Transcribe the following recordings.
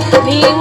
भी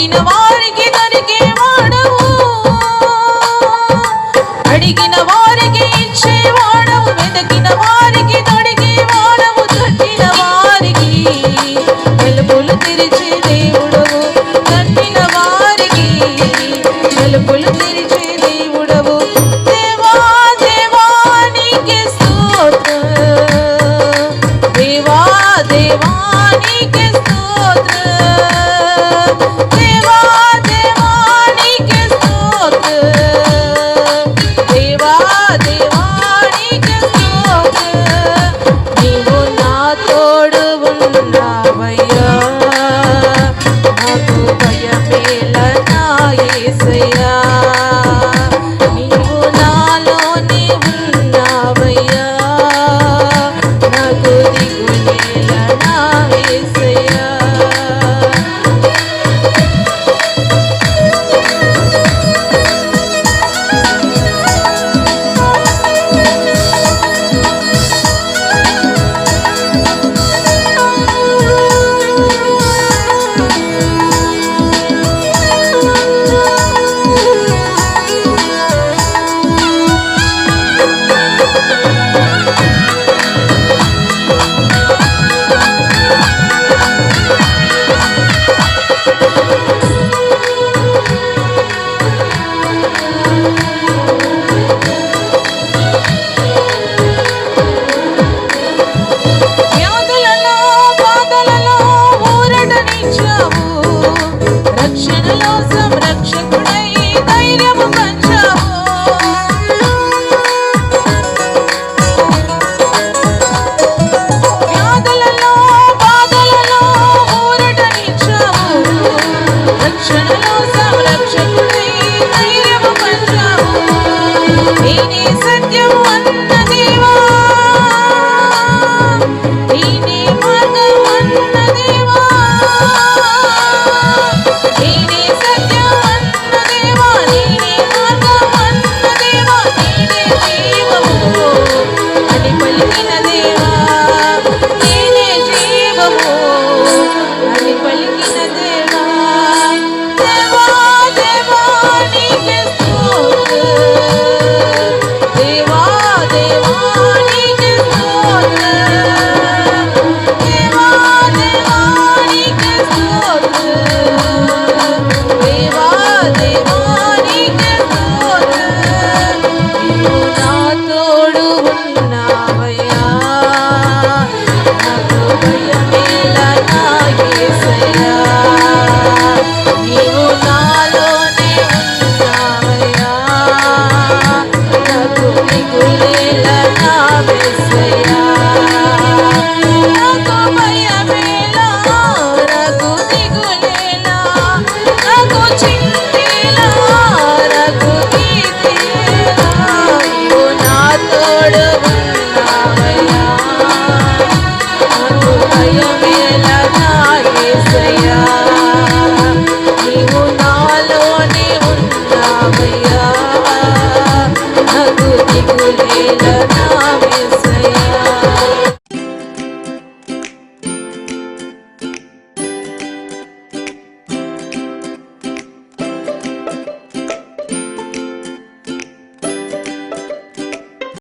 కోరిన వారికి దొరికే వాడవు. అడిగిన వారికి ఇచ్చేవాడవు వెతకిన వారికి తొడిగే వాడవు. తట్టిన వారికి తలుపులు తెరిచే దేవుడు తట్టిన వారికి తలుపులు భయమేల నాయసయ్యా रक्षणो संरक्षतु मे Oh